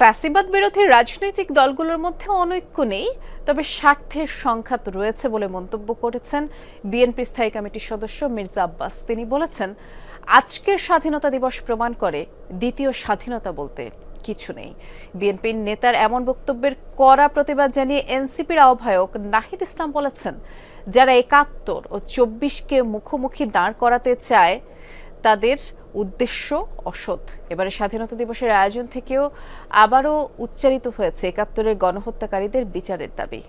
ফ্যাসিবাদ বিরোধী রাজনৈতিক দলগুলোর মধ্যে অনৈক্য নেই, তবে স্বার্থের সংঘাত রয়েছে বলে মন্তব্য করেছেন বিএনপি স্থায়ী কমিটির সদস্য মির্জা আব্বাস। তিনি বলেছেন আজকের স্বাধীনতা দিবস প্রমাণ করে, দ্বিতীয় স্বাধীনতা বলতে কিছু নেই। বিএনপির নেতার এমন বক্তব্যের কড়া প্রতিবাদ জানিয়ে এনসিপির আহ্বায়ক নাহিদ ইসলাম বলেছেন, যারা একাত্তর ও চব্বিশকে মুখোমুখি দাঁড় করাতে চায়, তাদের উদ্দেশ্য অসৎ। এবারে স্বাধীনতা দিবসের আয়োজন থেকেও আবারও উচ্চারিত হয়েছে একাত্তরের গণহত্যাকারীদের বিচারের দাবি।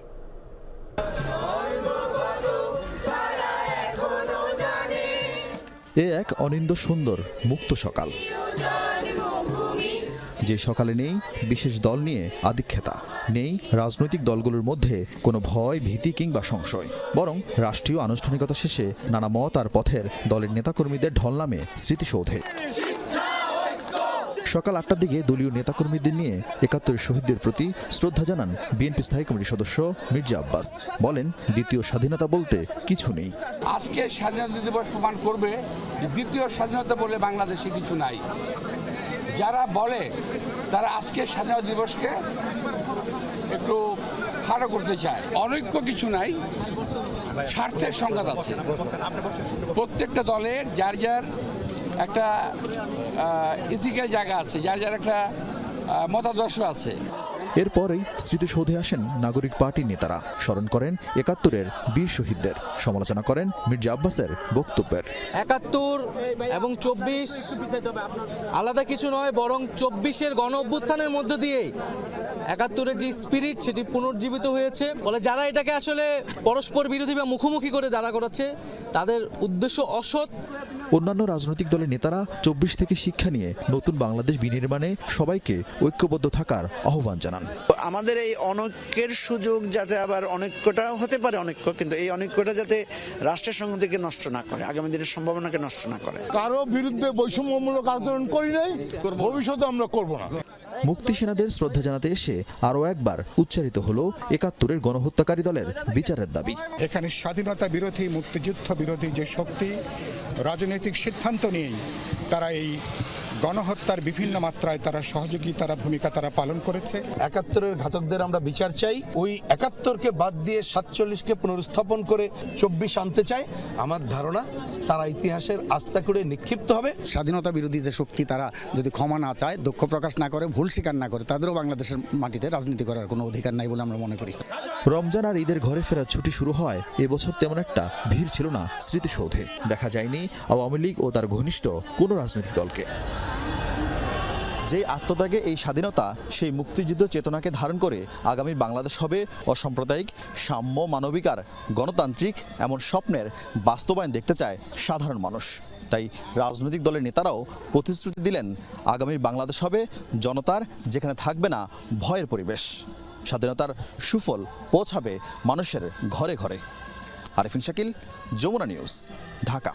এ এক অনিন্দ সুন্দর মুক্ত সকাল। যে সকালে নেই বিশেষ দল নিয়ে আদিক্ষেতা নেই রাজনৈতিক দলগুলোর মধ্যে কোনো ভয়, ভীতি কিংবা সংশয়। বরং রাষ্ট্রীয় আনুষ্ঠানিকতা শেষে নানা মত আর পথের দলের নেতাকর্মীদের ঢল নামে স্মৃতিসৌধে। সকাল আটটার দিকে দলীয় নেতাকর্মীদের নিয়ে একাত্তরের শহীদদের প্রতি শ্রদ্ধা জানান বিএনপি স্থায়ী কমিটির সদস্য মির্জা আব্বাস। বলেন, দ্বিতীয় স্বাধীনতা বলতে কিছু নেই। আজকে স্বাধীনতা দিবস প্রমাণ করবে দ্বিতীয় স্বাধীনতা বলে বাংলাদেশে কিছু নাই। যারা বলে তারা আজকে স্বাধীনতা দিবসকে একটু খাড়া করতে চায়। অনৈক্য কিছু নাই, স্বার্থের সংঘাত আছে। প্রত্যেকটা দলের যার যার একটা ইথিক্যাল জায়গা আছে, যার যার একটা মতাদর্শ আছে। এরপরেই স্মৃতিসৌধে আসেন নাগরিক পার্টির নেতারা। স্মরণ করেন একাত্তরের বীর শহীদদের। সমালোচনা করেন মির্জা আব্বাসের বক্তব্যের। একাত্তর এবং চব্বিশ আলাদা কিছু নয়, বরং চব্বিশের গণ অভ্যুত্থানের মধ্য দিয়ে একাত্তরের যে স্পিরিট সেটি পুনর্জীবিত হয়েছে। বলে যারা এটাকে আসলে পরস্পর বিরোধী বা মুখোমুখি করে দাঁড়া করাচ্ছে তাদের উদ্দেশ্য অসৎ। অন্যান্য রাজনৈতিক দলের নেতারা চব্বিশ থেকে শিক্ষা নিয়ে নতুন বাংলাদেশ বিনির্মাণে সবাইকে ঐক্যবদ্ধ থাকার আহ্বান জানান। আমাদের এই অনৈক্যের সুযোগ যাতে আবার অনৈক্যটা হতে পারে অনৈক্য কিন্তু এই অনৈক্যটা যাতে রাষ্ট্রের সংহতিকে নষ্ট না করে আগামী দিনের সম্ভাবনাকে নষ্ট না করে। কারও বিরুদ্ধে বৈষম্যমূলক আচরণ করি নাই ভবিষ্যতে আমরা করব না। মুক্তি সেনাদের শ্রদ্ধা জানাতে এসে আরও একবার উচ্চারিত হলো একাত্তরের গণহত্যাকারী দলের বিচারের দাবি। এখানে স্বাধীনতা বিরোধী, মুক্তিযুদ্ধ বিরোধী যে শক্তি, রাজনৈতিক সিদ্ধান্ত নিয়েই তারা এই গণহত্যার বিভিন্ন মাত্রায় তারা সহযোগী তারা ভূমিকা তারা পালন করেছে। একাত্তরের ঘাতকদের আমরা বিচার চাই। ওই একাত্তরকে বাদ দিয়ে সাতচল্লিশকে পুনরুত্থাপন করে চব্বিশ আনতে চাই আমার ধারণা তারা ইতিহাসের আস্থা করে নিক্ষিপ্ত হবে। স্বাধীনতা বিরোধী যে শক্তি তারা যদি ক্ষমা না চায় দুঃখ প্রকাশ না করে ভুল স্বীকার না করে তাদেরও বাংলাদেশের মাটিতে রাজনীতি করার কোনো অধিকার নাই বলে আমরা মনে করি। রমজান আর ঈদের ঘরে ফেরার ছুটি শুরু হয় এবছর তেমন একটা ভিড় ছিল না স্মৃতিসৌধে। দেখা যায়নি আওয়ামী লীগ ও তার ঘনিষ্ঠ কোনো রাজনৈতিক দলকে। যে আত্মত্যাগে এই স্বাধীনতা, সেই মুক্তিযুদ্ধ চেতনাকে ধারণ করে আগামী বাংলাদেশ হবে অসাম্প্রদায়িক, সাম্য মানবিকার গণতান্ত্রিক এমন স্বপ্নের বাস্তবায়ন দেখতে চায় সাধারণ মানুষ। তাই রাজনৈতিক দলের নেতারাও প্রতিশ্রুতি দিলেন, আগামী বাংলাদেশ হবে জনতার যেখানে থাকবে না ভয়ের পরিবেশ। স্বাধীনতার সুফল পৌঁছাবে মানুষের ঘরে ঘরে। আরিফিন শাকিল, যমুনা নিউজ, ঢাকা।